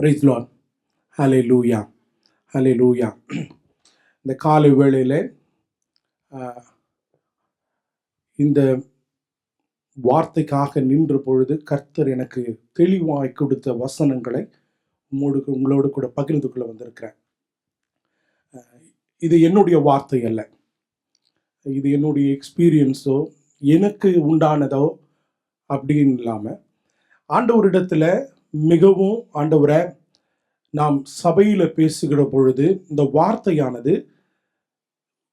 Price லான் ஹலே லூயா ஹலே லூயா இந்த காலை வேளையில் இந்த வார்த்தைக்காக நின்ற பொழுது கர்த்தர் எனக்கு தெளிவாய் கொடுத்த வசனங்களை உங்களோடு உங்களோடு கூட பகிர்ந்து கொள்ள வந்திருக்கிறேன். இது என்னுடைய வார்த்தை அல்ல. இது என்னுடைய எக்ஸ்பீரியன்ஸோ எனக்கு உண்டானதோ அப்படின்னு இல்லாமல் ஆண்டவரிடத்தில் மிகவும் ஆண்டவரை நாம் சபையில் பேசுகிற பொழுது இந்த வார்த்தையானது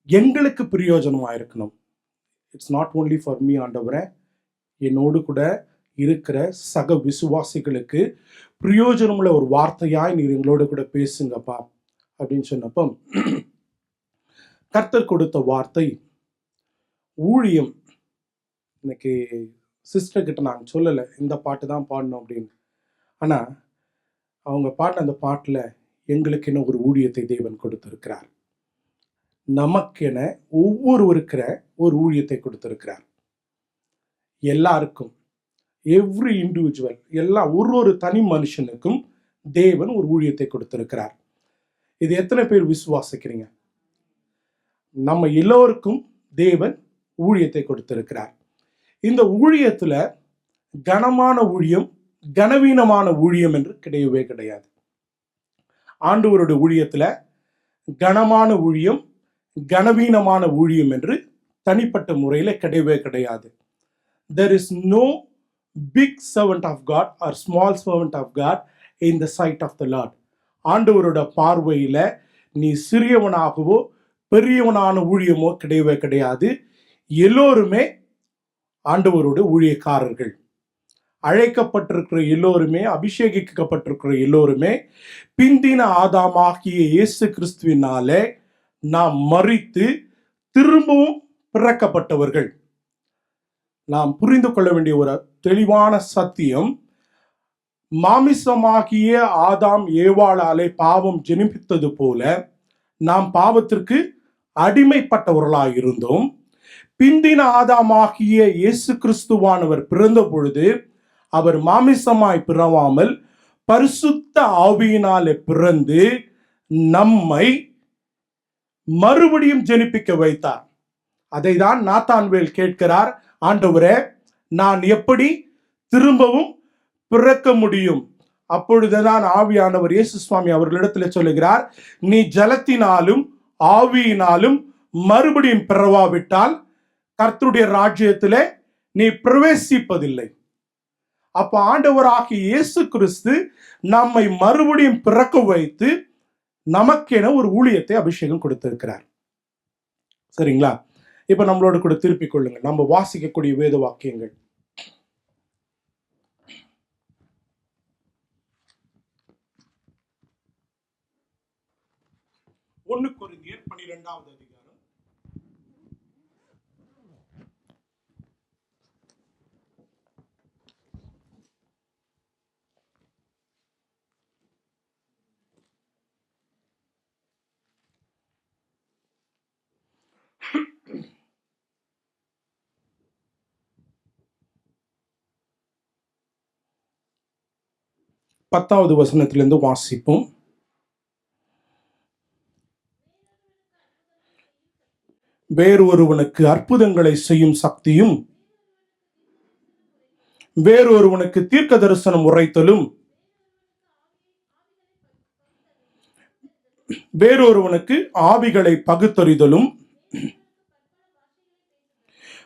எங்களுக்கு பிரயோஜனமாக இருக்கணும். It's not only for me ஆண்டவரை. என்னோடு கூட இருக்கிற சக விசுவாசிகளுக்கு பிரயோஜனமுள்ள ஒரு வார்த்தையாய் நீர் எங்களோடு கூட பேசுங்கப்பா அப்படின்னு சொன்னப்போ கர்த்தர் கொடுத்த வார்த்தை ஊழியம். இன்னைக்கு சிஸ்டர்கிட்ட நாங்கள் சொல்லலை இந்த பாட்டு தான் பாடணும் அப்படின்னு. ஆனால் அவங்க பாடின அந்த பாட்டில் எங்களுக்கென ஒரு ஊழியத்தை தேவன் கொடுத்துருக்கிறார். நமக்கென ஒவ்வொருவருக்கிற ஒரு ஊழியத்தை கொடுத்துருக்கிறார். எல்லாருக்கும் எவ்ரி இண்டிவிஜுவல் எல்லா ஒரு ஒரு தனி மனுஷனுக்கும் தேவன் ஒரு ஊழியத்தை கொடுத்துருக்கிறார். இது எத்தனை பேர் விசுவாசிக்கிறீங்க? நம்ம எல்லோருக்கும் தேவன் ஊழியத்தை கொடுத்திருக்கிறார். இந்த ஊழியத்தில் கனமான ஊழியம் கனவீனமான ஊழியம் என்று கிடையவே கிடையாது. ஆண்டவருடைய ஊழியத்தில் கனமான ஊழியம் கனவீனமான ஊழியம் என்று தனிப்பட்ட முறையில் கிடையவே கிடையாது. There is no big servant of God or small servant of God in the sight of the Lord ஆண்டவரோட பார்வையில் நீ சிறியவனாகவோ பெரியவனான ஊழியமோ கிடையவே கிடையாது. எல்லோருமே ஆண்டவரோட ஊழியக்காரர்கள். அழைக்கப்பட்டிருக்கிற எல்லோருமே அபிஷேகிக்கப்பட்டிருக்கிற எல்லோருமே பிந்தின ஆதாமாகிய இயேசு கிறிஸ்துவினாலே நாம் மறித்து திரும்பவும் பிறக்கப்பட்டவர்கள். நாம் புரிந்து கொள்ள வேண்டிய ஒரு தெளிவான சத்தியம் மாமிசமாகிய ஆதாம் ஏவாளாலே பாவம் ஜெனிப்பித்தது போல நாம் பாவத்திற்கு அடிமைப்பட்டவர்களாக இருந்தோம். பிந்தின ஆதாமாகிய இயேசு கிறிஸ்துவானவர் பிறந்த பொழுது அவர் மாமிசமாய் பிறவாமல் பரிசுத்த ஆவியினாலே பிறந்து நம்மை மறுபடியும் ஜெனிப்பிக்க வைத்தார். அதை தான் நாத்தான்வேல் கேட்கிறார் ஆண்டவரே நான் எப்படி திரும்பவும் பிறக்க முடியும்? அப்பொழுதுதான் ஆவியானவர் இயேசு சுவாமி அவர்களிடத்தில் சொல்லுகிறார் நீ ஜலத்தினாலும் ஆவியினாலும் மறுபடியும் பிறவாவிட்டால் கர்த்தருடைய ராஜ்யத்திலே நீ பிரவேசிப்பதில்லை. அப்போ ஆண்டவராகிய இயேசு கிறிஸ்து நம்மை மறுபடியும் பிறக்க வைத்து நமக்கென ஒரு ஊழியத்தை அபிஷேகம் கொடுத்திருக்கிறார். சரிங்களா? இப்ப நம்மளோட கூட திருப்பிக் கொள்ளுங்க நம்ம வாசிக்கக்கூடிய வேத வாக்கியங்கள். ஒன்னு கொரிந்தியர் பனிரெண்டாவது அதிகாரம் பத்தாவது வசனத்திலிருந்து வாசிப்போம். வேறொருவனுக்கு அற்புதங்களை செய்யும் சக்தியும் வேறொருவனுக்கு தீர்க்க தரிசனம் உரைத்தலும் வேறொருவனுக்கு ஆவிகளை பகுத்தறிதலும்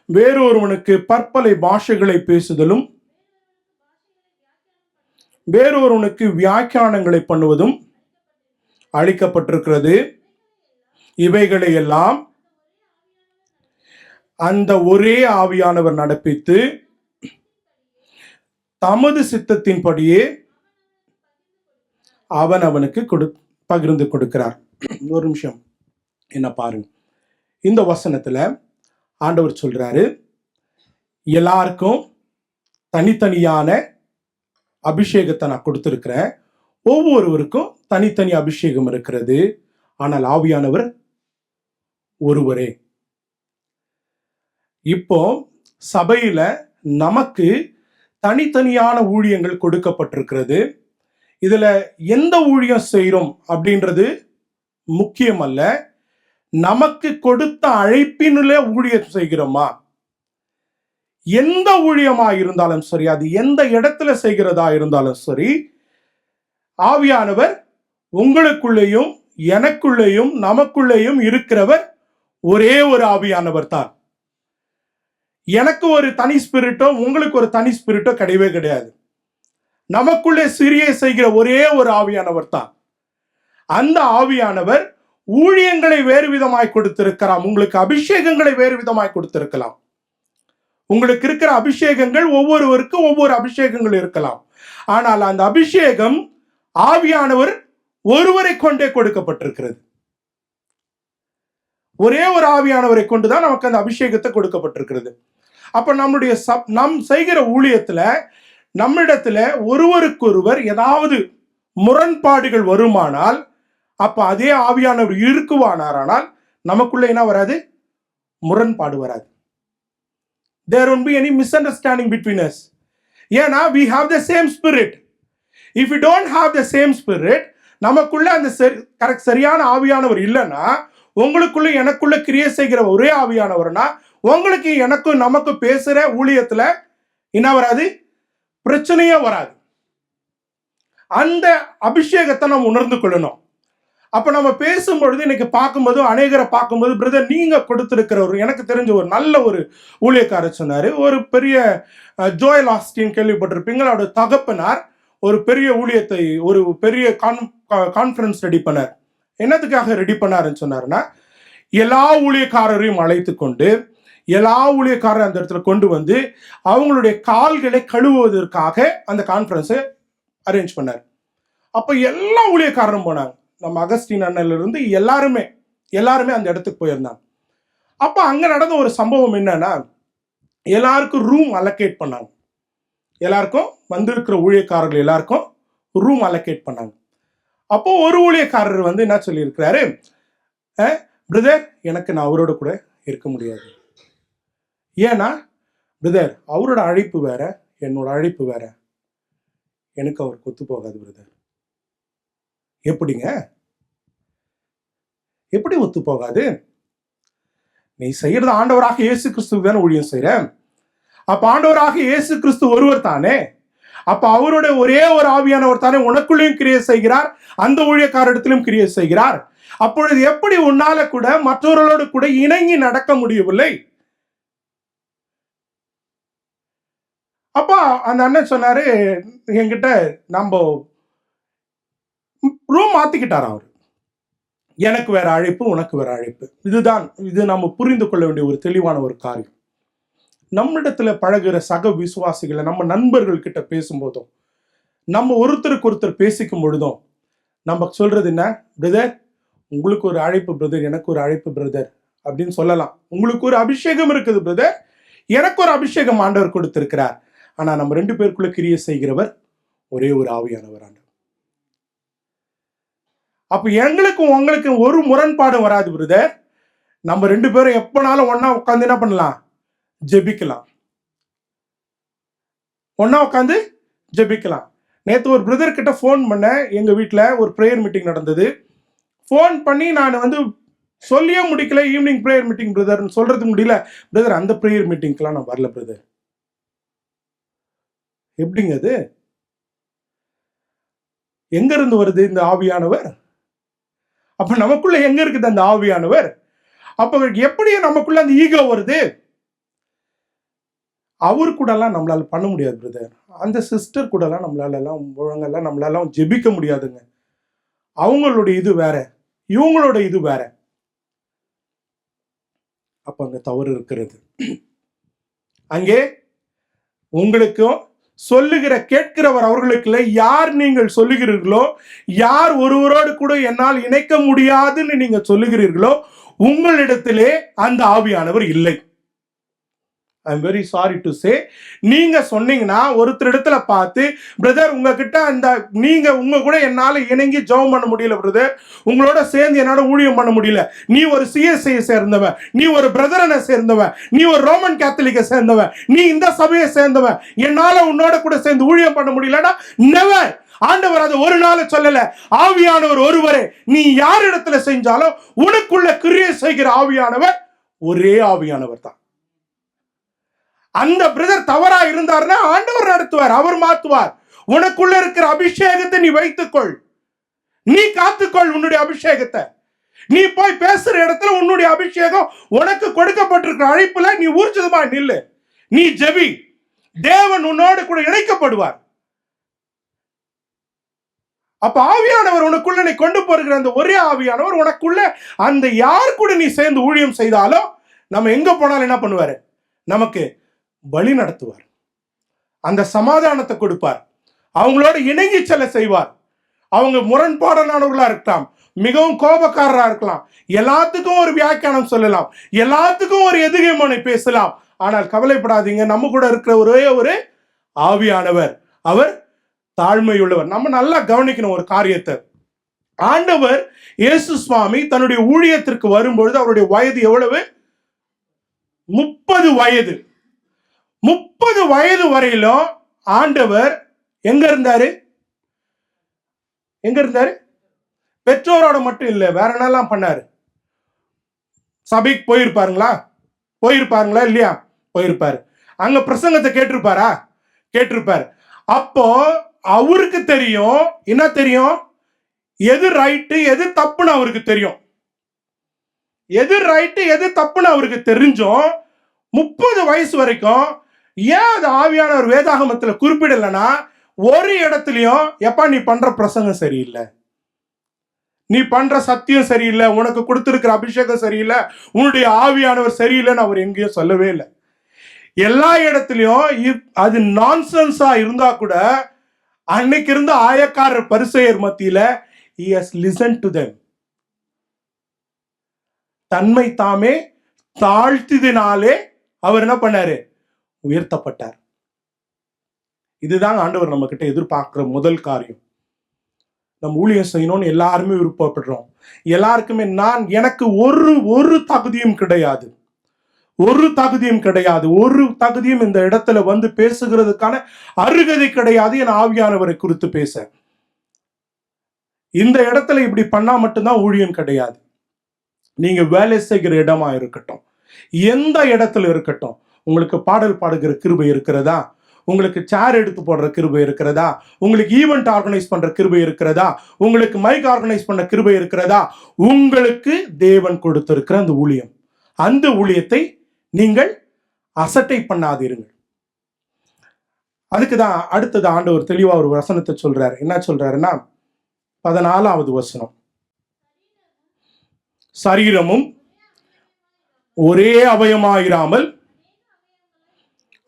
வேறொருவனுக்கு பற்பலை பாஷைகளை பேசுதலும் வேறொருவனுக்கு வியாக்கியானங்களை பண்ணுவதும் அளிக்கப்பட்டிருக்கிறது. இவைகளை எல்லாம் அந்த ஒரே ஆவியானவர் நடப்பித்து தமது சித்தத்தின்படியே அவன் அவனுக்கு கொடு பகிர்ந்து கொடுக்கிறார். ஒரு நிமிஷம். என்ன பாருங்க இந்த வசனத்தில் ஆண்டவர் சொல்றாரு எல்லாருக்கும் தனித்தனியான அபிஷேகத்தை நான் கொடுத்துருக்குறேன். ஒவ்வொருவருக்கும் தனித்தனி அபிஷேகம் இருக்கிறது. ஆனால் ஆவியானவர் ஒருவரே. இப்போ சபையில நமக்கு தனித்தனியான ஊழியங்கள் கொடுக்கப்பட்டிருக்கிறது. இதுல எந்த ஊழியம் செய்கிறோம் அப்படின்றது முக்கியம் அல்ல நமக்கு கொடுத்த அழைப்பினுள்ள ஊழியம் செய்கிறோமா? எந்த ஊழியமா இருந்தாலும் சரி அது எந்த இடத்துல செய்கிறதா இருந்தாலும் சரி ஆவியானவர் உங்களுக்குள்ளேயும் எனக்குள்ளேயும் நமக்குள்ளேயும் இருக்கிறவர் ஒரே ஒரு ஆவியானவர் தான். எனக்கு ஒரு தனி ஸ்பிரிட்டோ உங்களுக்கு ஒரு தனி ஸ்பிரிட்டோ கிடையவே கிடையாது. நமக்குள்ளே சிறிய செய்கிற ஒரே ஒரு ஆவியானவர் தான். அந்த ஆவியானவர் ஊழியங்களை வேறு விதமாய் கொடுத்திருக்கலாம் உங்களுக்கு அபிஷேகங்களை வேறு விதமாய் கொடுத்திருக்கலாம். உங்களுக்கு இருக்கிற அபிஷேகங்கள் ஒவ்வொருவருக்கும் ஒவ்வொரு அபிஷேகங்கள் இருக்கலாம். ஆனால் அந்த அபிஷேகம் ஆவியானவர் ஒருவரை கொண்டே கொடுக்கப்பட்டிருக்கிறது. ஒரே ஒரு ஆவியானவரை கொண்டுதான் நமக்கு அந்த அபிஷேகத்தை கொடுக்கப்பட்டிருக்கிறது. அப்ப நம்முடைய சப் நம் செய்கிற ஊழியத்துல நம்மிடத்துல ஒருவருக்கொருவர் ஏதாவது முரண்பாடுகள் வருமானால் அப்ப அதே ஆவியானவர் இருக்குவானாரானால் நமக்குள்ள என்ன வராது? முரண்பாடு வராது. There won't be any misunderstanding between us ஏன்னா we have the same spirit if you don't have the same spirit நமக்குள்ள அந்த சரி கரெக்ட் சரியான ஆவியானவர் இல்லைன்னா உங்களுக்குள்ள எனக்குள்ள கிரியேட் செய்கிற ஒரே ஆவியானவர்னா உங்களுக்கு எனக்கும் நமக்கு பேசுகிற ஊழியத்தில் என்ன வராது? பிரச்சனையே வராது. அந்த அபிஷேகத்தை நம்ம உணர்ந்து கொள்ளணும். அப்போ நம்ம பேசும்பொழுது இன்னைக்கு பார்க்கும்போது அநேகரை பார்க்கும்போது பிரதர் நீங்கள் கொடுத்துருக்கிற ஒரு எனக்கு தெரிஞ்ச ஒரு நல்ல ஒரு ஊழியக்காரர் சொன்னார். ஒரு பெரிய ஜோயல் ஆஸ்டின் கேள்விப்பட்டிருப்பீங்க. அவரோட தகப்பனார் ஒரு பெரிய ஊழியத்தை ஒரு பெரிய கான் கான்ஃபரன்ஸ் ரெடி பண்ணார். என்னத்துக்காக ரெடி பண்ணாருன்னு சொன்னார்னா எல்லா ஊழியக்காரரையும் அழைத்து கொண்டு எல்லா ஊழியக்காரரும் அந்த இடத்துல கொண்டு வந்து அவங்களுடைய கால்களை கழுவுவதற்காக அந்த கான்ஃபரன்ஸை அரேஞ்ச் பண்ணார். அப்போ எல்லா ஊழியக்காரரும் போனாங்க. நம்ம அகஸ்டின் அண்ணன்ல இருந்து எல்லாருமே எல்லாருமே அந்த இடத்துக்கு போயிருந்தாங்க. அப்போ அங்கே நடந்த ஒரு சம்பவம் என்னன்னா எல்லாருக்கும் ரூம் அலோகேட் பண்ணாங்க. எல்லாருக்கும் வந்திருக்கிற ஊழியக்காரர்கள் எல்லாருக்கும் ரூம் அலோகேட் பண்ணாங்க. அப்போ ஒரு ஊழியக்காரர் வந்து என்ன சொல்லியிருக்கிறாரு? பிரதர் எனக்கு நான் அவரோட கூட இருக்க முடியாது. ஏன்னா பிரதர் அவரோட அழைப்பு வேற என்னோட அழைப்பு வேற. எனக்கு அவர் கொத்து போகாது பிரதர் எப்படிங்க? எப்படி ஒத்து போகாது நீ செய்யறது ஆண்டவராக இயேசு கிறிஸ்துவுக்கு தானே ஊழியம் செய்யற அப்ப ஆண்டவராக இயேசு கிறிஸ்து ஒருவர் தானே? அப்ப அவருடைய ஒரே ஒரு ஆவியானவர் தானே உனக்குள்ளேயும் கிரியை செய்கிறார் அந்த ஊழியக்காரிடத்திலும் கிரியை செய்கிறார். அப்பொழுது எப்படி உன்னால கூட மற்றவர்களோடு கூட இணங்கி நடக்க முடியவில்லை? அப்பா அந்த அண்ணன் சொன்னாரு என்கிட்ட நம்ம ரூம் மாற்றிக்கிட்டார் அவர். எனக்கு வேற அழைப்பு உனக்கு வேற அழைப்பு. இதுதான் இது நம்ம புரிந்து கொள்ள வேண்டிய ஒரு தெளிவான ஒரு காரியம். நம்மிடத்துல பழகிற சக விசுவாசிகளை நம்ம நண்பர்கள் கிட்ட பேசும்போதும் நம்ம ஒருத்தருக்கு ஒருத்தர் பேசிக்கும் பொழுதும் நம்ம சொல்றது என்ன? பிரதர் உங்களுக்கு ஒரு அழைப்பு பிரதர் எனக்கு ஒரு அழைப்பு பிரதர் அப்படின்னு சொல்லலாம். உங்களுக்கு ஒரு அபிஷேகம் இருக்குது பிரதர் எனக்கு ஒரு அபிஷேகம் ஆண்டவர் கொடுத்திருக்கிறார். ஆனா நம்ம ரெண்டு பேருக்குள்ள கிரியை செய்கிறவர் ஒரே ஒரு ஆவியானவர் ஆண்டவர். அப்போ எங்களுக்கும் உங்களுக்கும் ஒரு முரண்பாடும் வராது பிரதர். நம்ம ரெண்டு பேரும் எப்போனாலும் ஒன்றா உட்காந்து என்ன பண்ணலாம்? ஜெபிக்கலாம். ஒன்றா உட்காந்து ஜெபிக்கலாம். நேற்று ஒரு பிரதர் கிட்ட ஃபோன் பண்ணேன். எங்கள் வீட்டில் ஒரு ப்ரேயர் மீட்டிங் நடந்தது. ஃபோன் பண்ணி நான் வந்து சொல்லியே முடிக்கல. ஈவினிங் ப்ரேயர் மீட்டிங் பிரதர்னு சொல்கிறது முடியல. பிரதர் அந்த ப்ரேயர் மீட்டிங்க்கெலாம் நான் வரல பிரதர் எப்படிங்க அது? எங்கேருந்து வருது இந்த ஆவியானவர்? அப்ப நமக்குள்ள எங்க இருக்குது அந்த ஆவியானவர்? அப்ப எப்படி நமக்குள்ள அந்த ஈகோ வருது? அவர் கூடலாம் நம்மளால பண்ண முடியாது பிரதர் அந்த சிஸ்டர் கூடலாம் நம்மளால எல்லாம் ஒழுங்கெல்லாம் நம்மளாலாம் ஜெபிக்க முடியாதுங்க. அவங்களுடைய இது வேற. இவங்களோட இது வேற. அப்ப அங்க தவறு இருக்கிறது. அங்கே உங்களுக்கும் சொல்லுகிற கேட்கிறவர் அவர்களுக்குள்ள யார் நீங்கள் சொல்லுகிறீர்களோ யார் ஒருவரோடு கூட என்னால் இணைக்க முடியாதுன்னு நீங்க சொல்லுகிறீர்களோ உங்களிடத்திலே அந்த ஆவியானவர் இல்லை. I am very sorry to say நீங்க சொன்னீங்கன்னா ஒருத்தர் இடத்துல பார்த்து பிரதர் உங்ககிட்ட அந்த நீங்க உங்க கூட என்னால் இணங்கி ஜெபம் பண்ண முடியல பிரதர் உங்களோட சேர்ந்து என்னால் ஊழியம் பண்ண முடியல. நீ ஒரு சிஎஸ்ஐ சேர்ந்தவன். நீ ஒரு பிரதரனை சேர்ந்தவன். நீ ஒரு ரோமன் கேத்தலிக்கை சேர்ந்தவன். நீ இந்த சபையை சேர்ந்தவன். என்னால் உன்னோட கூட சேர்ந்து ஊழியம் பண்ண முடியலன்னா நெவர் ஆண்டவர் அதை ஒரு நாள் சொல்லல. ஆவியானவர் ஒருவரே நீ யார் இடத்துல செஞ்சாலும் உனக்குள்ள கிரியை செய்கிற ஆவியானவர் ஒரே ஆவியானவர் தான். அந்த பிரதர் தவறா இருந்தார்னா ஆண்டவர் நடத்துவார் அவர் மாத்துவார். உனக்குள்ள இருக்கிற அபிஷேகத்தை நீ வைத்துக்கொள். நீ காத்துக்கொள் உன்னுடைய அபிஷேகத்தை. நீ போய் பேசுற இடத்துல உன்னுடைய அபிஷேகம் உனக்கு கொடுக்கப்பட்டிருக்கிற அழைப்புல நீ ஊர்ஜிதமா நில்லு. நீ ஜெபி. தேவன் உன்னோடு கூட இணைக்கப்படுவார். அப்ப ஆவியானவர் உனக்குள்ள நீ கொண்டு போகிற அந்த ஒரே ஆவியானவர் உனக்குள்ள அந்த யார் கூட நீ சேர்ந்து ஊழியம் செய்தாலும் நம்ம எங்க போனாலும் என்ன பண்ணுவாரு? நமக்கு வழி நடத்துவார். அந்த சமாதானத்தை கொடுப்பார். அவங்களோட இணங்கி செல்ல செய்வார். அவங்க முரண்பாடானவர்களா இருக்கலாம். மிகவும் கோபக்காரராக இருக்கலாம். எல்லாத்துக்கும் ஒரு வியாக்கியானம் சொல்லலாம். எல்லாத்துக்கும் ஒரு எதிர்மனை பேசலாம். ஆனால் கவலைப்படாதீங்க. நம்ம கூட இருக்கிற ஒரே ஒரு ஆவியானவர். அவர் தாழ்மையுள்ளவர். நம்ம நல்லா கவனிக்கணும் ஒரு காரியத்தை. ஆண்டவர் இயேசு சுவாமி தன்னுடைய ஊழியத்திற்கு வரும்பொழுது அவருடைய வயது எவ்வளவு? முப்பது வயது. முப்பது வயது வரையிலும் ஆண்டவர் எங்க இருந்தாரு? எங்க இருந்தாரு? பெற்றோரோட மட்டும் இல்லை வேற என்னெல்லாம் பண்ணாரு? சபைக்கு போயிருப்பாருங்களா? போயிருப்பாருங்களா இல்லையா? போயிருப்பாரு. அங்க பிரசங்கத்தை கேட்டிருப்பாரா? கேட்டிருப்பாரு. அப்போ அவருக்கு தெரியும். என்ன தெரியும்? எது ரைட்டு எது தப்புன்னு அவருக்கு தெரியும். எது ரைட்டு எது தப்புன்னு அவருக்கு தெரிஞ்சும் முப்பது வயசு வரைக்கும் ஏன் அது ஆவியானவர் வேதாகமத்தில் குறிப்பிடலைன்னா ஒரு இடத்துலையும் எப்பா நீ பண்ற பிரசங்கம் சரியில்லை. நீ பண்ற சத்தியம் சரியில்லை உனக்கு கொடுத்துருக்கிற அபிஷேகம் சரியில்லை உன்னுடைய ஆவியானவர் சரியில்லைன்னு அவர் எங்கேயும் சொல்லவே இல்லை. எல்லா இடத்துலையும் இப்- அது நான்சென்ஸா இருந்தா கூட அன்னைக்கு இருந்த ஆயக்காரர் பரிசெயர் மத்தியில he has listened to தன்மை தாமே தாழ்த்தினாலே அவர் என்ன பண்ணாரு? உயர்த்தப்பட்டார். இதுதான் ஆண்டவர் நம்ம கிட்ட எதிர்பார்க்கிற முதல் காரியம். நம்ம ஊழியம் செய்யணும்னு எல்லாருமே விருப்பப்படுறோம். எல்லாருக்குமே நான் எனக்கு ஒரு ஒரு தகுதியும் கிடையாது. ஒரு தகுதியும் கிடையாது. ஒரு தகுதியும் இந்த இடத்துல வந்து பேசுகிறதுக்கான அருகதை கிடையாது என் ஆவியானவரை குறித்து பேச. இந்த இடத்துல இப்படி பண்ணா மட்டும்தான் ஊழியம் கிடையாது. நீங்க வேலை செய்கிற இடமா இருக்கட்டும். எந்த இடத்துல இருக்கட்டும். உங்களுக்கு பாடல் பாடுகிற கிருபை இருக்கிறதா? உங்களுக்கு சேர் எடுத்து போடுற கிருபை இருக்கிறதா? உங்களுக்கு ஈவெண்ட் ஆர்கனைஸ் பண்ற கிருபை இருக்கிறதா? உங்களுக்கு மைக் ஆர்கனைஸ் பண்ண கிருபை இருக்கிறதா? உங்களுக்கு தேவன் கொடுத்திருக்கிற அந்த ஊழியம். அந்த ஊழியத்தை நீங்கள் அசட்டை பண்ணாதீருங்கள் அதுக்கு தான் அடுத்தது ஆண்டு ஒரு தெளிவா ஒரு வசனத்தை சொல்றாரு. என்ன சொல்றாருன்னா பதினாலாவது வசனம். சரீரமும் ஒரே அவயமாயிராமல்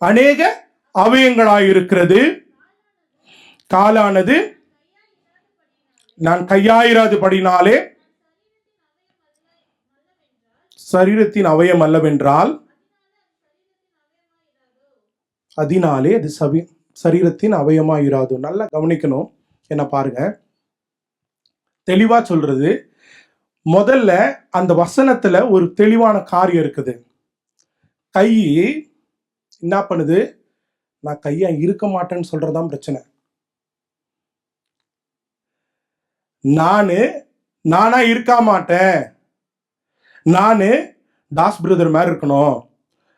அநேக அவயங்களாயிருக்கிறது. காலானது நான் கையாயிராது படினாலே சரீரத்தின் அவயம் அல்லவென்றால் அதனாலே அது சவி சரீரத்தின் அவயமாயிராது. நல்லா கவனிக்கணும். என்ன பாருங்க. தெளிவா சொல்றது முதல்ல அந்த வசனத்துல ஒரு தெளிவான காரியம் இருக்குது. கை என்ன பண்ணுது? நான் கையா இருக்க மாட்டேன்னு சொல்றதுதான் பிரச்சனை. நானு நானா இருக்க மாட்டேன். நானு தாஸ் பிரதர் மாதிரி இருக்கணும்.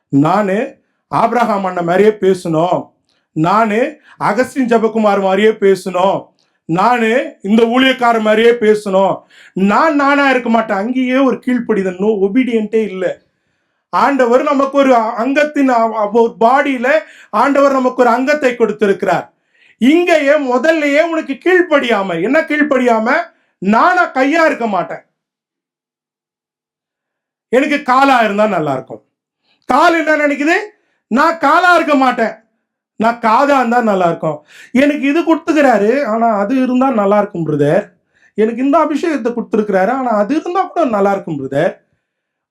நானு ஆப்ரஹாம் அண்ணன் மாதிரியே பேசணும். நானு அகஸ்டின் ஜபகுமார் மாதிரியே பேசணும். நானு இந்த ஊழியக்காரர் மாதிரியே பேசணும். நான் நானா இருக்க மாட்டேன். அங்கேயே ஒரு கீழ்ப்படிதல் ஒபீடியன்ட்டே இல்லை. ஆண்டவர் நமக்கு ஒரு அங்கத்தின் ஒரு பாடியில ஆண்டவர் நமக்கு ஒரு அங்கத்தை கொடுத்திருக்கிறார். இங்கேயே முதல்லயே உனக்கு கீழ்ப்படியாம என்ன கீழ்ப்படியாம? நானா கையா இருக்க மாட்டேன். எனக்கு காலா இருந்தா நல்லா இருக்கும் கால் என்ன நினைக்குது? நான் காலா இருக்க மாட்டேன். நான் காதா இருந்தா நல்லா இருக்கும் எனக்கு இது கொடுத்துக்கிறாரு ஆனா அது இருந்தா நல்லா இருக்கும் பிரதர் எனக்கு இந்த அபிஷேகத்தை கொடுத்துருக்கிறாரு ஆனா அது இருந்தா கூட நல்லா இருக்கும் பிரதர்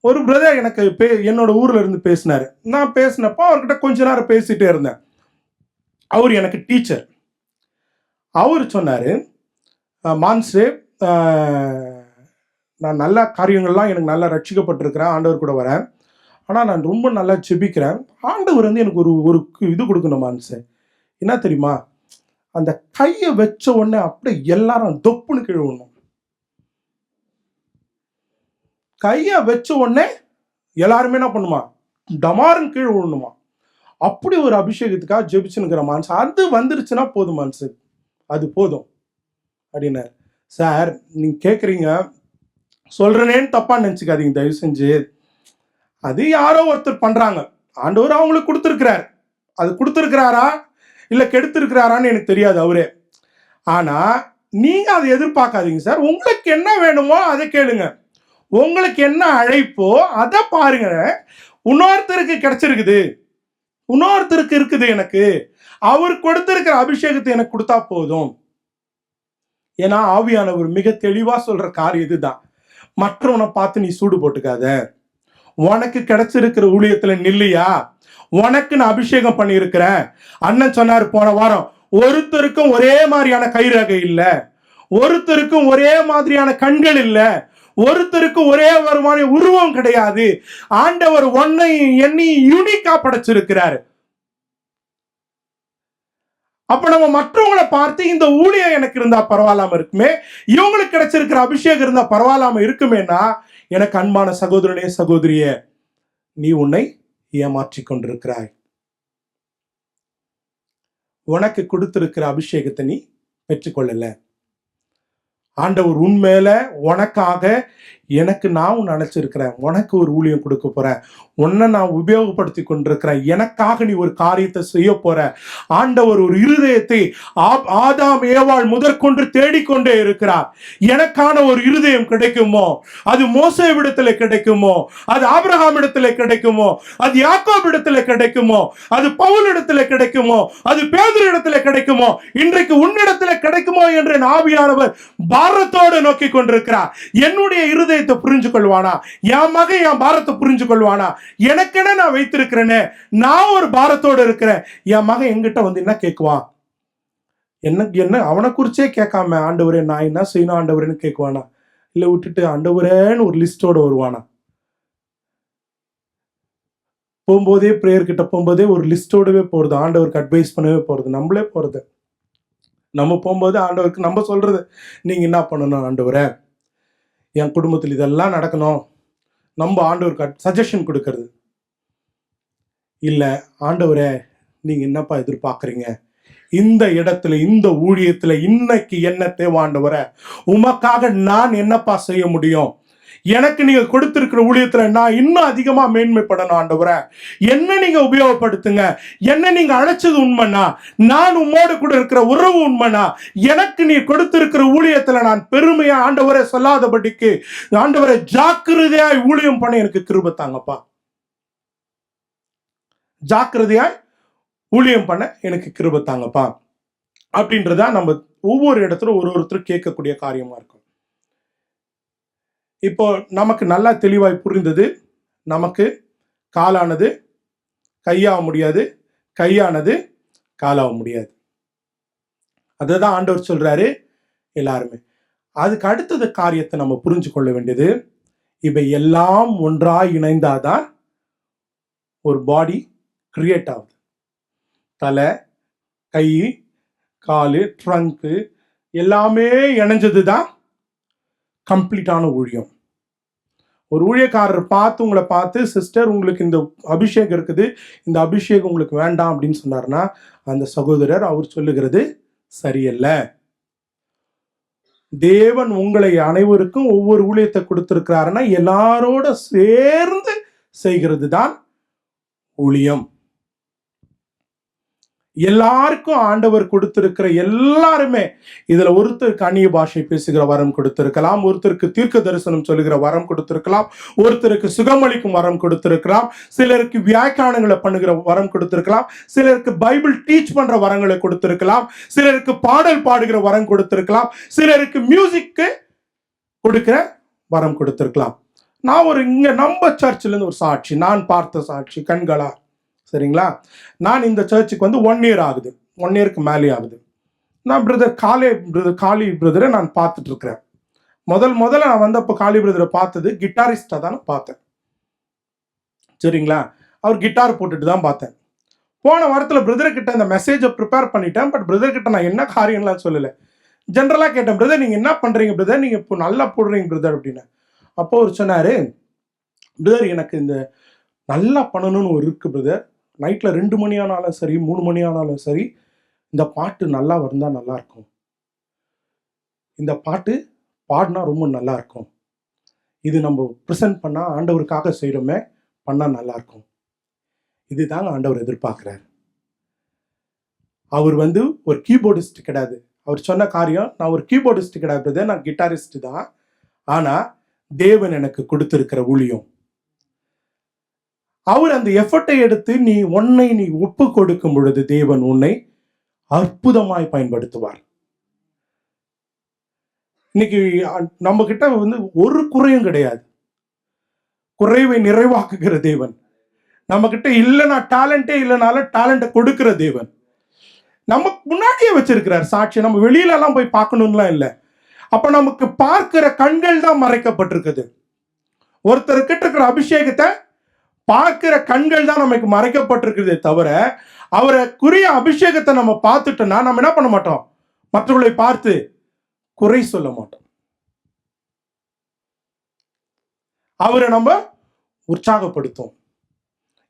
ஒரு பிரதர் எனக்கு பே என்னோட ஊர்ல இருந்து பேசினாரு. நான் பேசினப்போ அவர்கிட்ட கொஞ்ச நேரம் பேசிட்டே இருந்தேன். அவர் எனக்கு டீச்சர் அவர் சொன்னார் மான்ஸு நான் நல்ல காரியங்கள்லாம் எனக்கு நல்லா ரட்சிக்கப்பட்டிருக்கிறேன். ஆண்டவர் கூட வரேன். ஆனால் நான் ரொம்ப நல்லா செபிக்கிறேன் ஆண்டவர் வந்து எனக்கு ஒரு ஒரு கு- இது கொடுக்கணும் மான்ஸு என்ன தெரியுமா? அந்த கையை வச்ச உடனே அப்படியே எல்லாரும் தொப்புன்னு கிழவணும் கையை வச்ச உடனே எல்லாருமே என்ன பண்ணுமா? டமாருன்னு கீழே விழுணுமா? அப்படி ஒரு அபிஷேகத்துக்காக ஜெபிச்சுனுக்கிற மனசு. அது வந்துருச்சுன்னா போதும் மனசு. அது போதும். அப்படின்னாரு சார் நீங்க கேட்குறீங்க சொல்றேனேன்னு தப்பா நினச்சிக்காதீங்க. தயவு செஞ்சு. அது யாரோ ஒருத்தர் பண்றாங்க. ஆண்டவர் அவங்களுக்கு கொடுத்துருக்கிறார். அது கொடுத்துருக்கிறாரா? இல்லை கெடுத்துருக்கிறாரான்னு எனக்கு தெரியாது அவரே. ஆனால் நீங்கள் அதை எதிர்பார்க்காதீங்க சார். உங்களுக்கு என்ன வேணுமோ அதை கேளுங்க. உங்களுக்கு என்ன அழைப்போ அதை பாருங்க. இன்னொருத்தருக்கு கிடைச்சிருக்குது. இன்னொருத்தருக்கு இருக்குது எனக்கு. அவர் கொடுத்திருக்கிற அபிஷேகத்தை எனக்கு கொடுத்தா போதும். ஏன்னா ஆவியானவர் மிக தெளிவா சொல்ற காரியம் இதுதான். மற்றவனை பார்த்து நீ சூடு போட்டுக்காத. உனக்கு கிடைச்சிருக்கிற ஊழியத்துல நில்லையா? உனக்கு நான் அபிஷேகம் பண்ணியிருக்கிறேன். அண்ணன் சொன்னார் போன வாரம் ஒருத்தருக்கும் ஒரே மாதிரியான கைரகை இல்லை. ஒருத்தருக்கும் ஒரே மாதிரியான கண்கள் இல்லை. ஒருத்தருக்கு ஒரே வருமான உருவம் கிடையாது. ஆண்டவர் ஒன்னை எண்ணி யூனிக்கா படைச்சிருக்கிறாரு. அப்ப நம்ம மற்றவங்களை பார்த்து இந்த ஊழியம் எனக்கு இருந்தா பரவாயில்லாம இருக்குமே இவங்களுக்கு கிடைச்சிருக்கிற அபிஷேகம் இருந்தா பரவாயில்லாம இருக்குமேனா எனக்கு அன்பான சகோதரனே சகோதரிய நீ உன்னை ஏமாற்றி கொண்டிருக்கிறாய். உனக்கு கொடுத்திருக்கிற அபிஷேகத்தை நீ பெற்றுக்கொள்ளல. ஆண்டவர் உண்மையில உனக்காக எனக்கு நான் உன்னை நினைச்சிருக்கிறேன் உனக்கு ஒரு ஊழியம் கொடுக்க போறேன். உன்னை நான் உபயோகப்படுத்தி கொண்டிருக்கிறேன். எனக்காக நீ ஒரு காரியத்தை செய்ய போற. ஆண்டவர் ஒரு இருதயத்தை ஆதாம் ஏவாள் முதற்கொண்டு தேடிக்கொண்டே இருக்கிறார். எனக்கான ஒரு இருதயம் கிடைக்குமோ? அது மோச இடத்துல கிடைக்குமோ? அது ஆபிரகாம் இடத்துல கிடைக்குமோ? அது யாக்கோப் இடத்துல கிடைக்குமோ? அது பவுல் இடத்துல கிடைக்குமோ? அது பேதர் இடத்துல கிடைக்குமோ? இன்றைக்கு உன்னிடத்துல கிடைக்குமோ என்று ஆவியானவர் பாரத்தோடு நோக்கி கொண்டிருக்கிறார் என்னுடைய இருதயத்தை புரிஞ்சு கொள்வானா என் மகன் என் பாரத்தை புரிஞ்சு கொள்வானா எனக்கென நான் வைத்திருக்கிறேனே? நான் ஒரு பாரத்தோடு இருக்கிறேன். என் மகன் எங்கிட்ட வந்து என்ன கேட்குவான்? என்ன என்ன? அவனை குறிச்சே கேட்காம ஆண்டவரே நான் என்ன செய்யணும் ஆண்டவரேன்னு கேட்குவானா? இல்லை விட்டுட்டு ஆண்டவரேன்னு ஒரு லிஸ்டோட வருவானா? போகும்போதே ப்ரேயர் கிட்ட போகும்போதே ஒரு லிஸ்டோடவே போகிறது ஆண்டவருக்கு அட்வைஸ் பண்ணவே போகிறது நம்மளே போகிறது நம்ம போகும்போது ஆண்டவருக்கு நம்ம சொல்கிறது நீங்கள் என்ன பண்ணணும் ஆண்டவரே? என் குடும்பத்தில் இதெல்லாம் நடக்கணும். நம்ம ஆண்டவருக்கு சஜஷன் கொடுக்கறது. இல்லை ஆண்டவரே நீங்கள் என்னப்பா எதிர்பார்க்குறீங்க? இந்த இடத்துல இந்த ஊழியத்தில் இன்னைக்கு என்ன தேவை உமக்காக நான் என்னப்பா செய்ய முடியும்? எனக்கு நீங்க கொடுத்திருக்கிற ஊழியத்துல நான் இன்னும் அதிகமா மேன்மைப்படணும் ஆண்டவரே. என்ன நீங்க உபயோகப்படுத்துங்க. என்ன நீங்க அழைச்சது உண்மைனா நான் உம்மோடு கூட இருக்கிற உறவு உண்மைனா எனக்கு நீ கொடுத்திருக்கிற ஊழியத்துல நான் பெருமையா ஆண்டவரை சொல்லாதபடிக்கு ஆண்டவரை ஜாக்கிரதையாய் ஊழியம் பண்ண எனக்கு கிருப தாங்கப்பா. ஜாக்கிரதையாய் ஊழியம் பண்ண எனக்கு கிருப தாங்கப்பா. அப்படின்றதா நம்ம ஒவ்வொரு இடத்துல ஒரு ஒருத்தர் கேட்கக்கூடிய காரியமா இருக்கும். இப்போ நமக்கு நல்லா தெளிவாய் புரிந்தது. நமக்கு காலானது கையாக முடியாது கையானது காலாக முடியாது. அதுதான் ஆண்டவர் சொல்றாரு எல்லாருமே. அதுக்கு அடுத்தது காரியத்தை நம்ம புரிஞ்சு கொள்ள வேண்டியது இவை எல்லாம் ஒன்றாய் இணைந்தாதான் ஒரு பாடி கிரியேட் ஆகுது. தலை கை காலு ட்ரங்க்கு எல்லாமே இணைஞ்சது தான் கம்ப்ளீட்டான ஊழியம். ஒரு ஊழியக்காரர் பார்த்து உங்களை பார்த்து சிஸ்டர் உங்களுக்கு இந்த அபிஷேகம் இருக்குது. இந்த அபிஷேகம் உங்களுக்கு வேண்டாம் அப்படின்னு சொன்னார்னா அந்த சகோதரர் அவர் சொல்லுகிறது சரியல்ல. தேவன் உங்களை அனைவருக்கும் ஒவ்வொரு ஊழியத்தை கொடுத்திருக்கிறாருன்னா எல்லாரோட சேர்ந்து செய்கிறது தான் ஊழியம். எல்லாருக்கும் ஆண்டவர் கொடுத்திருக்கிற எல்லாருமே இதுல ஒருத்தருக்கு அந்நிய பாஷை பேசுகிற வரம் கொடுத்திருக்கலாம் ஒருத்தருக்கு தீர்க்க தரிசனம் சொல்லுகிற வரம் கொடுத்திருக்கலாம் ஒருத்தருக்கு சுகமளிக்கும் வரம் கொடுத்திருக்கலாம் சிலருக்கு வியாக்கியானங்களை பண்ணுகிற வரம் கொடுத்திருக்கலாம் சிலருக்கு பைபிள் டீச் பண்ற வரங்களை கொடுத்திருக்கலாம் சிலருக்கு பாடல் பாடுகிற வரம் கொடுத்திருக்கலாம் சிலருக்கு மியூசிக்கு கொடுக்கிற வரம் கொடுத்திருக்கலாம். நான் ஒரு இங்க நம்ம சர்ச்சில் இருந்து ஒரு சாட்சி நான் பார்த்த சாட்சி கண்களா சரிங்களா? நான் இந்த சர்ச்சுக்கு வந்து ஒன் இயர் ஆகுது. ஒன் இயருக்கு மேலே ஆகுது. நான் பிரதர் காலே பிரதர் காளி பிரதரை நான் பார்த்துட்டு இருக்கிறேன் முதல் முதல்ல நான் வந்தப்போ காளி பிரதரை பார்த்தது கிட்டாரிஸ்டாக தான் பார்த்தேன். சரிங்களா? அவர் கிட்டார் போட்டுட்டு தான் பார்த்தேன். போன வாரத்தில் பிரதர்கிட்ட இந்த மெசேஜை ப்ரிப்பேர் பண்ணிட்டேன். பட் பிரதர்கிட்ட நான் என்ன காரியம்லாம் சொல்லலை. ஜென்ரலாக கேட்டேன் பிரதர் நீங்கள் என்ன பண்ணுறீங்க பிரதர் நீங்கள் இப்போ நல்லா போடுறீங்க பிரதர் அப்படின்னு. அப்போ அவர் சொன்னார் பிரதர் எனக்கு இந்த நல்லா பண்ணணும்னு ஒரு இருக்குது பிரதர் நைட்டில் ரெண்டு மணி ஆனாலும் சரி மூணு மணி ஆனாலும் சரி இந்த பாட்டு நல்லா வந்தால் நல்லா இருக்கும். இந்த பாட்டு பாடினா ரொம்ப நல்லா இருக்கும். இது நம்ம ப்ரெசன்ட் பண்ணால் ஆண்டவருக்காக செய்கிறோமே பண்ணால் நல்லாயிருக்கும் இது தாங்க ஆண்டவர் எதிர்பார்க்குறாரு. அவர் வந்து ஒரு கீபோர்டிஸ்ட் கிடையாது. அவர் சொன்ன காரியம் நான் ஒரு கீபோர்டிஸ்ட் கிடையாது நான் கிட்டாரிஸ்ட் தான். ஆனால் தேவன் எனக்கு கொடுத்துருக்கிற ஊழியம். அவர் அந்த எஃபர்ட்டை எடுத்து நீ உன்னை நீ ஒப்பு கொடுக்கும் பொழுது தேவன் உன்னை அற்புதமாய் பயன்படுத்துவார். இன்னைக்கு நம்ம கிட்ட வந்து ஒரு குறையும் கிடையாது. குறைவை நிறைவாக்குகிற தேவன். நம்ம கிட்ட இல்லைனா டேலண்டே இல்லைனாலும் டேலண்ட்டை கொடுக்கிற தேவன். நமக்கு முன்னாடியே வச்சிருக்கிறார் சாட்சி. நம்ம வெளியிலலாம் போய் பார்க்கணும்லாம் இல்லை. அப்ப நமக்கு பார்க்கிற கண்கள் தான் மறைக்கப்பட்டிருக்குது. ஒருத்தர் கிட்ட இருக்கிற அபிஷேகத்தை பார்க்கிற கண்கள் தான் நமக்கு மறைக்கப்பட்டிருக்கிறதே தவிர அவரை குறிய அபிஷேகத்தை நம்ம பார்த்துட்டோம்னா நம்ம என்ன பண்ண மாட்டோம்? மற்றவர்களை பார்த்து குறை சொல்ல மாட்டோம். அவரை நம்ம உற்சாகப்படுத்தும்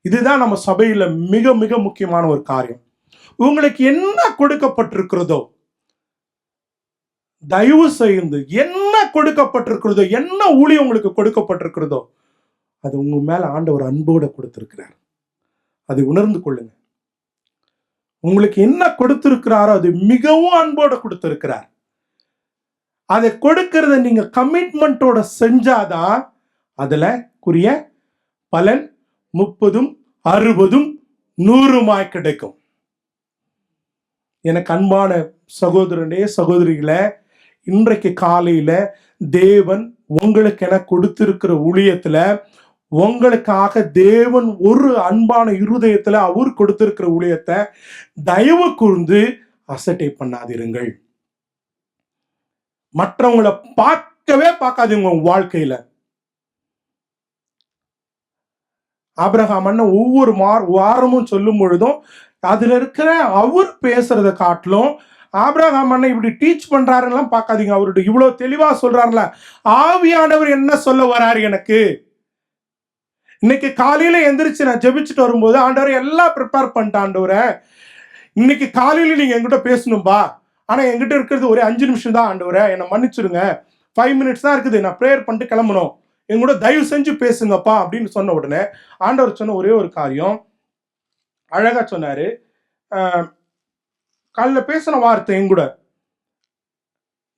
இதுதான் நம்ம சபையில மிக மிக முக்கியமான ஒரு காரியம். உங்களுக்கு என்ன கொடுக்கப்பட்டிருக்கிறதோ தயவு செய்து என்ன கொடுக்கப்பட்டிருக்கிறதோ என்ன ஊழியம் உங்களுக்கு கொடுக்கப்பட்டிருக்கிறதோ அது உங்க மேல ஆண்டவர் அன்போட கொடுத்துருக்கிறார். அதை உணர்ந்து கொள்ளுங்க. உங்களுக்கு என்ன கொடுத்திருக்கிறாரோ அது மிகவும் அன்போட கொடுத்திருக்கிறார். அதை கொடுக்கறத நீங்க கமிட்மெண்ட்டோட செஞ்சாதான் அதுல குறிய பலன் முப்பதும் அறுபதும் நூறுமாய் கிடைக்கும். எனக்கு அன்பான சகோதரனே சகோதரிகளை இன்றைக்கு காலையில தேவன் உங்களுக்கு என கொடுத்திருக்கிற ஊழியத்துல உங்களுக்காக தேவன் ஒரு அன்பான இருதயத்தில் அவர் கொடுத்திருக்கிற ஊழியத்தை தயவு கூர்ந்து அசட்டை பண்ணாதிருங்கள். மற்றவங்கள பார்க்கவே பார்க்காதீங்க உங்க வாழ்க்கையில. ஆபிரகாம் அண்ணன் ஒவ்வொரு மார் வாரமும் சொல்லும் பொழுதும் அதுல இருக்கிற அவர் பேசுறத காட்டிலும் ஆபிரகாம் அண்ணன் இப்படி டீச் பண்றாருலாம் பார்க்காதீங்க. அவருடைய இவ்வளவு தெளிவா சொல்றாருல. ஆவியானவர் என்ன சொல்ல வராரு எனக்கு? இன்னைக்கு காலையில எந்திரிச்சு நான் ஜெபிச்சுட்டு வரும்போது ஆண்டவரை எல்லாம் ப்ரிப்பேர் பண்ணிட்டேன் ஆண்டவரை. இன்னைக்கு காலையில நீங்க எங்கிட்ட பேசணும்பா. ஆனா என்கிட்ட இருக்கிறது ஒரே அஞ்சு நிமிஷம் தான் ஆண்டவரை. என்னை மன்னிச்சிருங்க. ஃபைவ் மினிட்ஸ் தான் இருக்குது. நான் ப்ரேயர் பண்ணிட்டு கிளம்பணும். எங்கூட தயவு செஞ்சு பேசுங்கப்பா அப்படின்னு சொன்ன உடனே ஆண்டவர் சொன்ன ஒரே ஒரு காரியம். அழகா சொன்னாரு. ஆஹ், காலைல பேசின வார்த்தை எங்கூட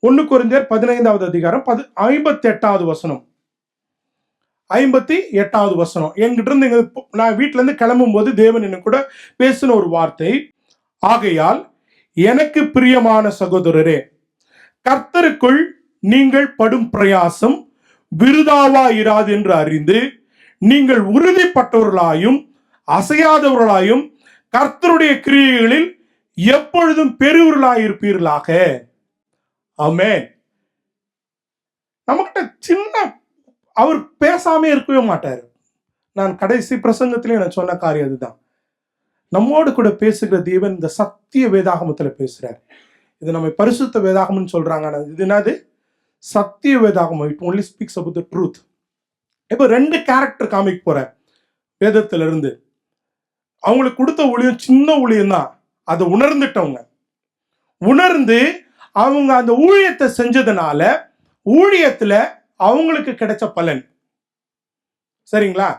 ஒன்று ஒன்னு குறைஞ்சர் பதினைந்தாவது அதிகாரம் பது ஐம்பத்தி எட்டாவது வசனம். ஐம்பத்தி எட்டாவது வசனம். என்கிட்ட இருந்து எங்க நான் வீட்டிலேருந்து இருந்து கிளம்பும் போது தேவன் என்ன கூட பேசின ஒரு வார்த்தை. ஆகையால் எனக்கு பிரியமான சகோதரரே கர்த்தருக்குள் நீங்கள் படும் பிரயாசம் விருதாவா இராது என்று அறிந்து நீங்கள் உறுதிப்பட்டவர்களாயும் அசையாதவர்களாயும் கர்த்தருடைய கிரியைகளில் எப்பொழுதும் பெரியவர்களாயிருப்பீர்களாக. ஆமே நம்மகிட்ட சின்ன அவர் பேசாமே இருக்கவே மாட்டார். நான் கடைசி பிரசங்கத்திலே நான் சொன்ன காரியம் அதுதான். நம்மோடு கூட பேசுகிற தேவன் இந்த சத்திய வேதாகமத்தில் பேசுகிறார் இது நம்ம பரிசுத்த வேதாகம்னு சொல்கிறாங்க ஆனால் இது என்னது? சத்திய வேதாகமம். It only speaks about the truth இப்போ ரெண்டு கேரக்டர் காமிக்க போகிற வேதத்திலிருந்து. அவங்களுக்கு கொடுத்த ஊழியம் சின்ன ஊழியம் தான் அதை உணர்ந்துட்டவங்க. உணர்ந்து அவங்க அந்த ஊழியத்தை செஞ்சதுனால ஊழியத்தில் அவங்களுக்கு கிடைச்ச பலன். சரிங்களா?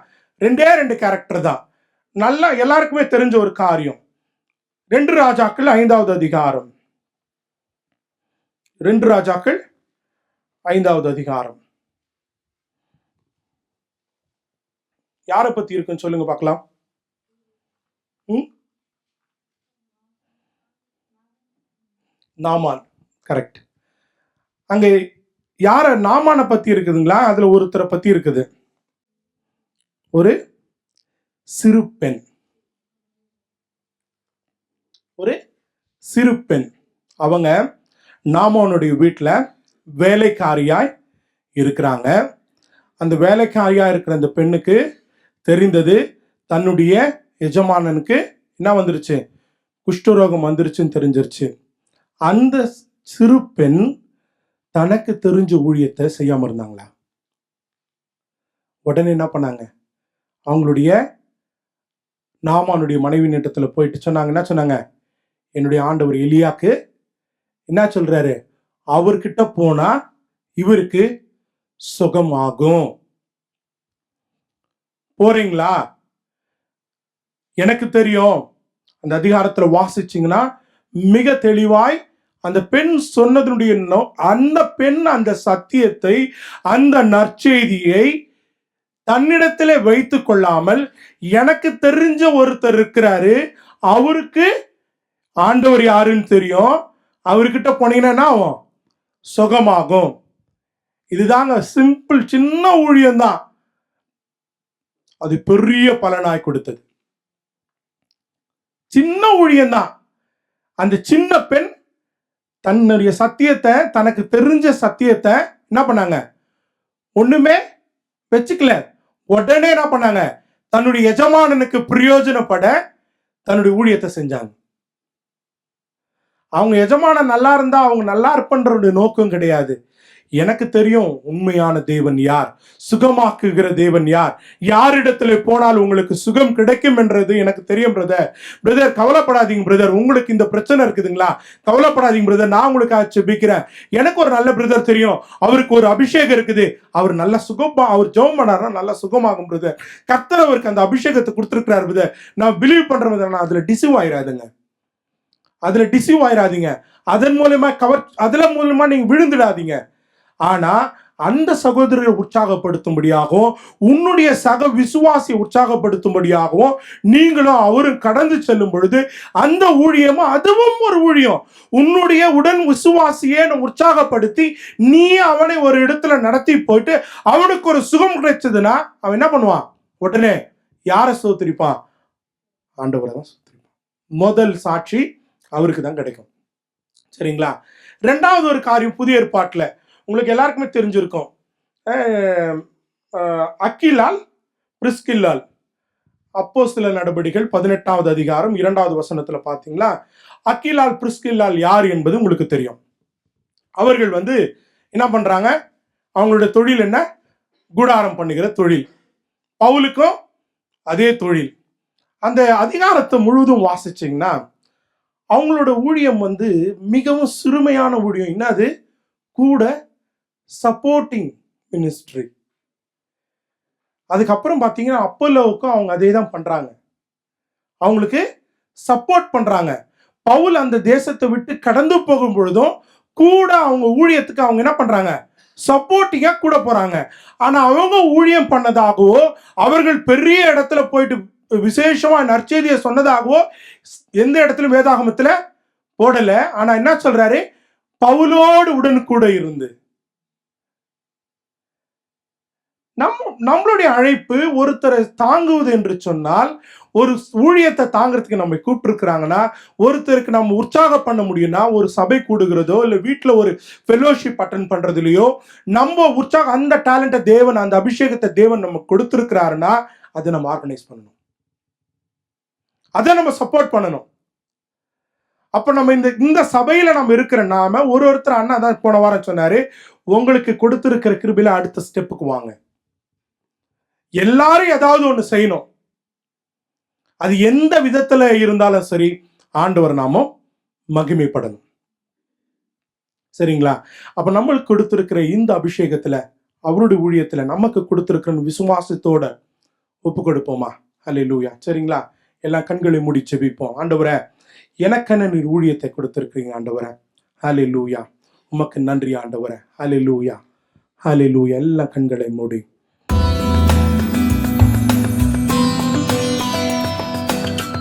ரெண்டே ரெண்டு கேரக்டர் தான். நல்லா எல்லாருக்குமே தெரிஞ்ச ஒரு காரியம். ரெண்டு ராஜாக்கள் ஐந்தாவது அதிகாரம். ரெண்டு ராஜாக்கள் ஐந்தாவது அதிகாரம். யாரை பத்தி இருக்குன்னு சொல்லுங்க பார்க்கலாம். ம்? நாமான். கரெக்ட் அங்கே யார நாமான பத்தி இருக்குதுங்களா? அதுல ஒருத்தரை பத்தி இருக்குது. ஒரு சிறு பெண். ஒரு சிறு பெண். அவங்க நாமானுடைய வீட்டில் வேலைக்காரியாய் இருக்கிறாங்க. அந்த வேலைக்காரியாக இருக்கிற அந்த பெண்ணுக்கு தெரிந்தது தன்னுடைய எஜமானனுக்கு என்ன வந்துருச்சு? குஷ்டரோகம் வந்துருச்சுன்னு தெரிஞ்சிருச்சு. அந்த சிறு பெண் தனக்கு தெரிஞ்ச ஊழியத்தை செய்யாம இருந்தாங்களா? உடனே என்ன பண்ணாங்க? அவங்களுடைய நாமானுடைய மனைவி நீட்டத்துல போயிட்டு சொன்னாங்க. என்ன சொன்னாங்க? என்னுடைய ஆண்டவர் எலியாக்கு என்ன சொல்றாரு? அவர்கிட்ட போனா இவருக்கு சுகமாகும். போறீங்களா? எனக்கு தெரியும். அந்த அதிகாரத்துல வாசிச்சிங்கன்னா மிக தெளிவாய் அந்த பெண் சொன்னதனுடைய நோ- அந்த பெண் அந்த சத்தியத்தை அந்த நற்செய்தியை தன்னிடத்திலே வைத்து கொள்ளாமல் எனக்கு தெரிஞ்ச ஒருத்தர் இருக்கிறாரு. அவருக்கு ஆண்டவர் யாருன்னு தெரியும். அவர்கிட்ட போனீங்கன்னா என்ன ஆகும்? சுகமாகும். இதுதாங்க சிம்பிள் சின்ன ஊழியம்தான். அது பெரிய பலனாய் கொடுத்தது. சின்ன ஊழியம்தான். அந்த சின்ன பெண் தன்னுடைய சத்தியத்தை தனக்கு தெரிஞ்ச சத்தியத்தை என்ன பண்ணாங்க? ஒண்ணுமே வச்சுக்கல. உடனே என்ன பண்ணாங்க? தன்னுடைய எஜமானனுக்கு பிரயோஜனப்பட தன்னுடைய ஊழியத்தை செஞ்சாங்க. அவங்க எஜமானன் நல்லா இருந்தா அவங்க நல்லா இருப்பன்ற நோக்கம் கிடையாது. எனக்கு தெரியும் உண்மையான தேவன் யார்? சுகமாக்குகிற தேவன் யார்? யாரிடத்துல போனால் உங்களுக்கு சுகம் கிடைக்கும் என்றது எனக்கு தெரியும் பிரதர் பிரதர் கவலைப்படாதீங்க பிரதர் உங்களுக்கு இந்த பிரச்சனை இருக்குதுங்களா? கவலைப்படாதீங்க பிரதர் நான் உங்களுக்காக ஜெபிக்கிறேன். எனக்கு ஒரு நல்ல பிரதர் தெரியும். அவருக்கு ஒரு அபிஷேகம் இருக்குது. அவர் நல்ல சுகமா அவர் ஜெபம் பண்ணார்னா நல்ல சுகமாகும் பிரதர் கர்த்தர் அவருக்கு அந்த அபிஷேகத்தை கொடுத்துருக்கிறார் பிரதர் நான் பிலீவ் பண்ற brother. நான் அதுல டிசீவ் ஆயிராதுங்க. அதுல டிசீவ் ஆயிராதீங்க. அதன் மூலயமா கவர் அதில் மூலமா நீங்க விழுந்துடாதீங்க. ஆனா அந்த சகோதரரை உற்சாகப்படுத்தும்படியாகவும் உன்னுடைய சக விசுவாசி உற்சாகப்படுத்தும்படியாகவும் நீங்களும் அவரும் கடந்து செல்லும் பொழுது அந்த ஊழியமும் அதுவும் ஒரு ஊழியம். உன்னுடைய உடன் விசுவாசியை உற்சாகப்படுத்தி நீ அவனை ஒரு இடத்துல நடத்தி போயிட்டு அவனுக்கு ஒரு சுகம் கிடைச்சதுன்னா அவன் என்ன பண்ணுவான்? உடனே யாரை சோத்திரிப்பான்? ஆண்டவரை தான் சோத்திரிப்பான். முதல் சாட்சி அவருக்கு தான் கிடைக்கும். சரிங்களா? ரெண்டாவது ஒரு காரியம் புதிய ஏற்பாட்டில். உங்களுக்கு எல்லாருக்குமே தெரிஞ்சிருக்கும். அக்கிலால் பிரிஸ்கில்லால். அப்போ சில நடவடிக்கைகள் பதினெட்டாவது அதிகாரம் இரண்டாவது வசனத்துல பாத்தீங்களா? அக்கிலால் பிரிஸ்கில்லால் யார் என்பது உங்களுக்கு தெரியும். அவர்கள் வந்து என்ன பண்றாங்க? அவங்களுடைய தொழில் என்ன? கூடாரம் பண்ணுகிற தொழில். பவுலுக்கும் அதே தொழில். அந்த அதிகாரத்தை முழுவதும் வாசிச்சிங்கன்னா அவங்களோட ஊழியம் வந்து மிகவும் சிறுமையான ஊழியம். என்னது கூட சப்போர்ட்டிங் மினிஸ்ட்ரி அதுக்கப்புறம் பார்த்தீங்கன்னா அப்பல்லோவுக்கும் அவங்க அதே தான் பண்ணுறாங்க அவங்களுக்கு சப்போர்ட் பண்ணுறாங்க பவுல் அந்த தேசத்தை விட்டு கடந்து போகும் பொழுதும் கூட அவங்க ஊழியத்துக்கு அவங்க என்ன பண்ணுறாங்க சப்போர்ட்டிங்காக கூட போகிறாங்க ஆனால் அவங்க ஊழியம் பண்ணதாகவோ அவர்கள் பெரிய இடத்துல போயிட்டு விசேஷமாக நற்செய்தியை சொன்னதாகவோ எந்த இடத்துலையும் வேதாகமத்தில் போடலை. ஆனால் என்ன சொல்கிறாரு பவுலோடு உடனுக்கூட இருந்து. நம் நம்மளுடைய அழைப்பு ஒருத்தரை தாங்குவது என்று சொன்னால் ஒரு ஊழியத்தை தாங்கிறதுக்கு நம்ம கூப்பிட்டுருக்குறாங்கன்னா ஒருத்தருக்கு நம்ம உற்சாகம் பண்ண முடியும்னா ஒரு சபை கூடுகிறதோ இல்லை வீட்டில் ஒரு ஃபெலோஷிப் அட்டன் பண்ணுறதுலையோ நம்ம உற்சாகம் அந்த டேலண்ட்டை தேவன் அந்த அபிஷேகத்தை தேவன் நம்ம கொடுத்துருக்கிறாருன்னா அதை நம்ம ஆர்கனைஸ் பண்ணணும். அதை நம்ம சப்போர்ட் பண்ணணும். அப்போ நம்ம இந்த இந்த சபையில் நம்ம இருக்கிற நாம ஒரு ஒருத்தர் அண்ணா தான் போன வாரம் சொன்னார் உங்களுக்கு கொடுத்துருக்கிற கிருபில அடுத்த ஸ்டெப்புக்கு வாங்க. எல்லாரும் ஏதாவது ஒண்ணு செய்யணும். அது எந்த விதத்துல இருந்தாலும் சரி ஆண்டவர் நாமம் மகிமைப்படணும். சரிங்களா? அப்ப நம்மளுக்கு கொடுத்திருக்கிற இந்த அபிஷேகத்துல அவருடைய ஊழியத்துல நமக்கு கொடுத்திருக்கிற விசுவாசத்தோட ஒப்பு கொடுப்போமா? அல்லேலூயா சரிங்களா? எல்லா கண்களையும் மூடி செபிப்போம் ஆண்டவரை எனக்கென நீர் ஊழியத்தை கொடுத்துருக்கிறீங்க ஆண்டவரை. ஹலே லூயா உமக்கு நன்றி ஆண்டவரை. ஹலே லூயா ஹலே லூயா எல்லா கண்களை மூடி.